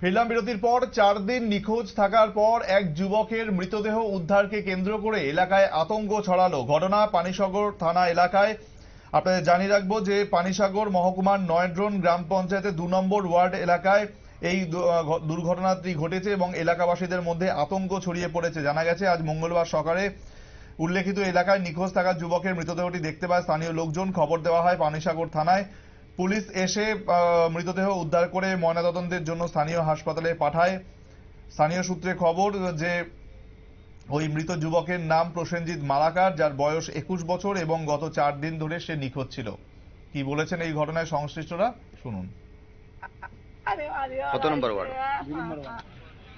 ফিরলাম বিরতির পর চার দিন নিখোঁজ থাকার পর এক যুবকের মৃতদেহ উদ্ধারকে কেন্দ্র করে এলাকায় আতঙ্ক ছড়ালো। ঘটনা পানিসাগর থানা এলাকায়। আপনাদের জানিয়ে রাখব যে পানিসাগর মহকুমার নয়ড্রন গ্রাম পঞ্চায়েতের দু নম্বর ওয়ার্ড এলাকায় এই দুর্ঘটনাটি ঘটেছে এবং এলাকাবাসীদের মধ্যে আতঙ্ক ছড়িয়ে পড়েছে। জানা গেছে, আজ মঙ্গলবার সকালে উল্লেখিত এলাকায় নিখোঁজ থাকা যুবকের মৃতদেহটি দেখতে পায় স্থানীয় লোকজন। খবর দেওয়া হয় পানিসাগর থানায়। পুলিশ এসে আহ, মৃতদেহ উদ্ধার করে ময়নাতদন্তের জন্য স্থানীয় হাসপাতালে পাঠায়। স্থানীয় সূত্রে খবর যে ওই মৃত যুবকের নাম প্রসেনজিৎ মালাকার যার বয়স একুশ বছর এবং গত চার দিন ধরে সে নিখোঁজ ছিল। কি বলেছেন এই ঘটনায় সংশ্লিষ্টরা? শুনুন। কত নম্বর ওয়ার্ড?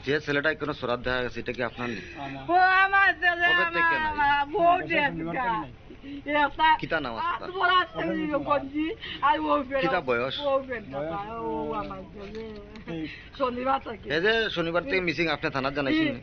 যে ছেলেটা কোনো সরাদ দেখা গেছে এটা কি আপনার কবে থেকে নাই? কিতা নাম কিতা বয়স? ও ফের ও আমার ছেলে শনিবার থেকে এই যে শনিবার থেকে মিসিং আপনি থানার জানাইছেন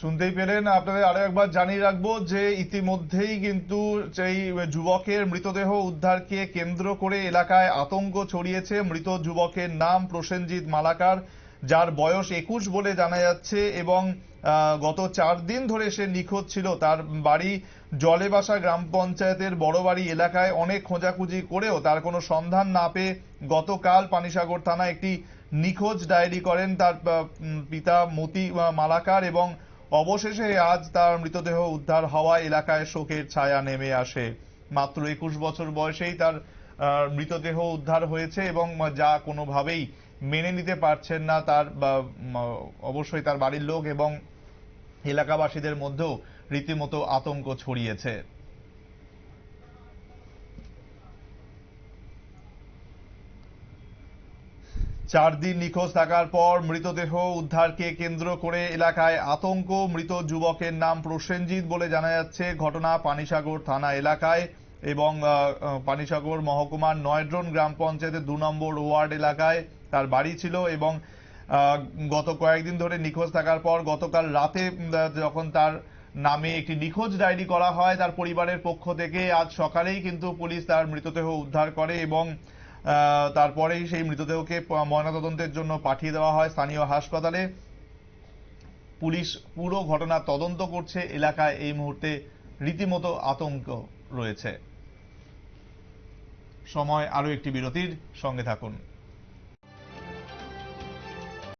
শুনতেই পেলেন আপনাদের আরও একবার জানিয়ে রাখব যে ইতিমধ্যেই কিন্তু সেই যুবকের মৃতদেহ উদ্ধারকে কেন্দ্র করে এলাকায় আতঙ্ক ছড়িয়েছে। মৃত যুবকের নাম প্রসেনজিৎ মালাকার। যার বয়স একুশ বলে জানা যাচ্ছে এবং গত চার দিন ধরে সে নিখোঁজ ছিল। তার বাড়ি জলেবাসা গ্রাম পঞ্চায়েতের বড়বাড়ি এলাকায় অনেক খোঁজাখুঁজি করেও তার কোনো সন্ধান না পেয়ে গতকাল পানিসাগর থানা একটি নিখোঁজ ডায়েরি করেন তার পিতা মতি মালাকার এবং অবশেষে আজ তার মৃতদেহ উদ্ধার হওয়া এলাকায় শোকের ছায়া নেমে আসে। মাত্র একুশ বছর বয়সেই তার মৃতদেহ উদ্ধার হয়েছে এবং যা কোনোভাবেই মেনে নিতে পারছেন না তার অবশ্যই তার বাড়ির লোক এবং এলাকাবাসীদের মধ্যেও রীতিমতো আতঙ্ক ছড়িয়েছে। চার দিন নিখোঁজ থাকার পর মৃতদেহ উদ্ধারকে কেন্দ্র করে এলাকায় আতঙ্ক। মৃত যুবকের নাম প্রসেনজিৎ বলে জানা যাচ্ছে। ঘটনা পানিসাগর থানা এলাকায়। এবং পানিসাগর মহকুমার নয়ড্রন গ্রাম পঞ্চায়েতের দু নম্বর ওয়ার্ড এলাকায় তার বাড়ি ছিল এবং গত কয়েকদিন ধরে নিখোঁজ থাকার পর গতকাল রাতে যখন তার নামে একটি নিখোঁজ ডায়েরি করা হয়, তার পরিবারের পক্ষ থেকে আজ সকালেই কিন্তু পুলিশ তার মৃতদেহ উদ্ধার করে এবং তারপরেই সেই মৃতদেহকে ময়নাতদন্তের জন্য পাঠিয়ে দেওয়া হয় স্থানীয় হাসপাতালে। পুলিশ পুরো ঘটনা তদন্ত করছে, এলাকায় এই মুহূর্তে রীতিমতো আতঙ্ক রয়েছে। সময় আরও একটি বিরতির সঙ্গে থাকুন।